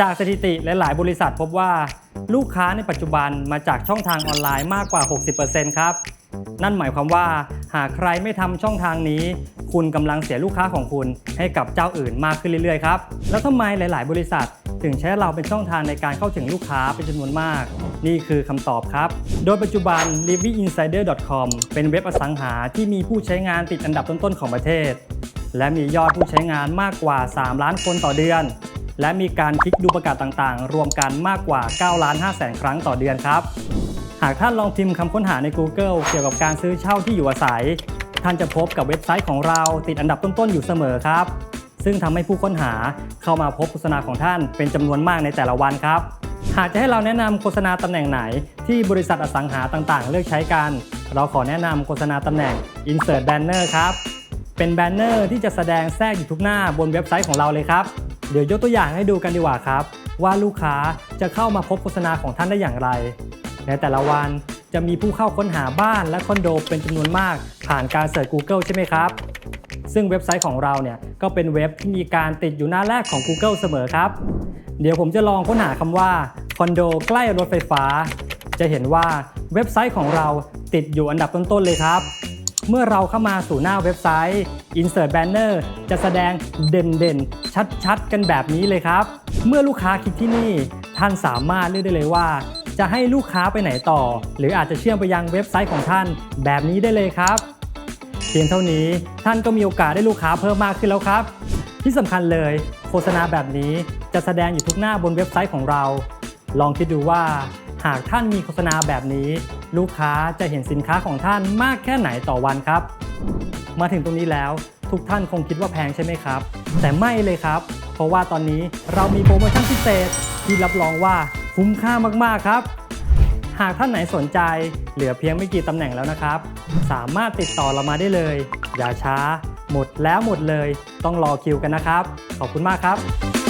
จากสถิติหลายบริษัทพบว่า ลูกค้าในปัจจุบันมาจากช่องทางออนไลน์มากกว่า 60%ครับ นั่นหมายความว่า หากใครไม่ทำช่องทางนี้ คุณกำลังเสียลูกค้าของคุณให้กับเจ้าอื่นมากขึ้นเรื่อยๆครับ แล้วทำไมหลาย ๆ บริษัท ถึงใช้เราเป็นช่องทางในการเข้าถึงลูกค้าเป็นจำนวนมาก นี่คือคำตอบครับ โดยปัจจุบัน livinginsider.com เป็นเว็บอสังหาที่มีผู้ใช้งานติดอันดับต้นๆของประเทศ และมียอดผู้ใช้งานมากกว่า 3 ล้านคนต่อเดือน และมีการคลิกดูประกาศต่างๆ รวมกันมากกว่า 9 ล้าน5แสนครั้งต่อเดือนครับ หากท่านลองพิมพ์คำค้นหาใน Google เกี่ยวกับการซื้อเช่าที่อยู่อาศัย ท่านจะพบกับเว็บไซต์ของเราติดอันดับต้นๆอยู่เสมอครับ ซึ่งทำให้ผู้ค้นหาเข้ามาพบโฆษณาของท่านเป็นจำนวนมากในแต่ละวันครับ หากจะให้เราแนะนำโฆษณาตำแหน่งไหน ที่บริษัทอสังหาต่างๆ เลือกใช้กัน เราขอแนะนำโฆษณาตำแหน่ง Insert Banner ครับ เป็นแบนเนอร์ที่จะแสดงแทรกอยู่ทุกหน้าบนเว็บไซต์ของเราเลยครับ เดี๋ยวยกตัวอย่างให้ดูกันดีกว่าครับ ว่าลูกค้าจะเข้ามาพบโฆษณาของท่านได้อย่างไร ในแต่ละวันจะมีผู้เข้าค้นหาบ้านและคอนโดเป็นจำนวนมาก ผ่านการเสิร์ช Google ใช่ไหมครับ ซึ่งเว็บไซต์ของเราเนี่ยก็เป็นเว็บที่มีการติดอยู่หน้าแรกของ Google เสมอครับ เดี๋ยวผมจะลองค้นหาคำว่าคอนโดใกล้รถไฟฟ้า จะเห็นว่าเว็บไซต์ของเราติดอยู่อันดับต้นๆเลยครับ เมื่อเราเข้ามาสู่หน้าเว็บไซต์ Insert Banner จะแสดงเด่นๆ ชัดๆ กันแบบนี้เลยครับ เมื่อลูกค้าคลิกที่นี่ ท่านสามารถเลือกได้เลยว่า จะให้ลูกค้าไปไหนต่อ หรืออาจจะเชื่อมไปยังเว็บไซต์ของท่าน แบบนี้ได้เลยครับ เพียงเท่านี้ท่านก็มีโอกาสได้ลูกค้าเพิ่มมากขึ้นแล้วครับ ที่สำคัญเลยโฆษณาแบบนี้จะแสดงอยู่ทุกหน้าบนเว็บไซต์ของเรา ลองคิดดูว่าหากท่านมีโฆษณาแบบนี้ ลูกค้าจะเห็นสินค้าของท่านมากแค่ไหนต่อวันครับ มาถึงตรงนี้แล้วทุกท่านคงคิดว่าแพงใช่ไหมครับ แต่ไม่เลยครับ เพราะว่าตอนนี้เรามีโปรโมชั่นพิเศษที่รับรองว่าคุ้มค่ามากๆครับ หากท่านไหนสนใจเหลือเพียงไม่กี่ตำแหน่งแล้วนะครับ สามารถติดต่อเรามาได้เลย อย่าช้า หมดแล้วหมดเลย ต้องรอคิวกันนะครับ ขอบคุณมากครับ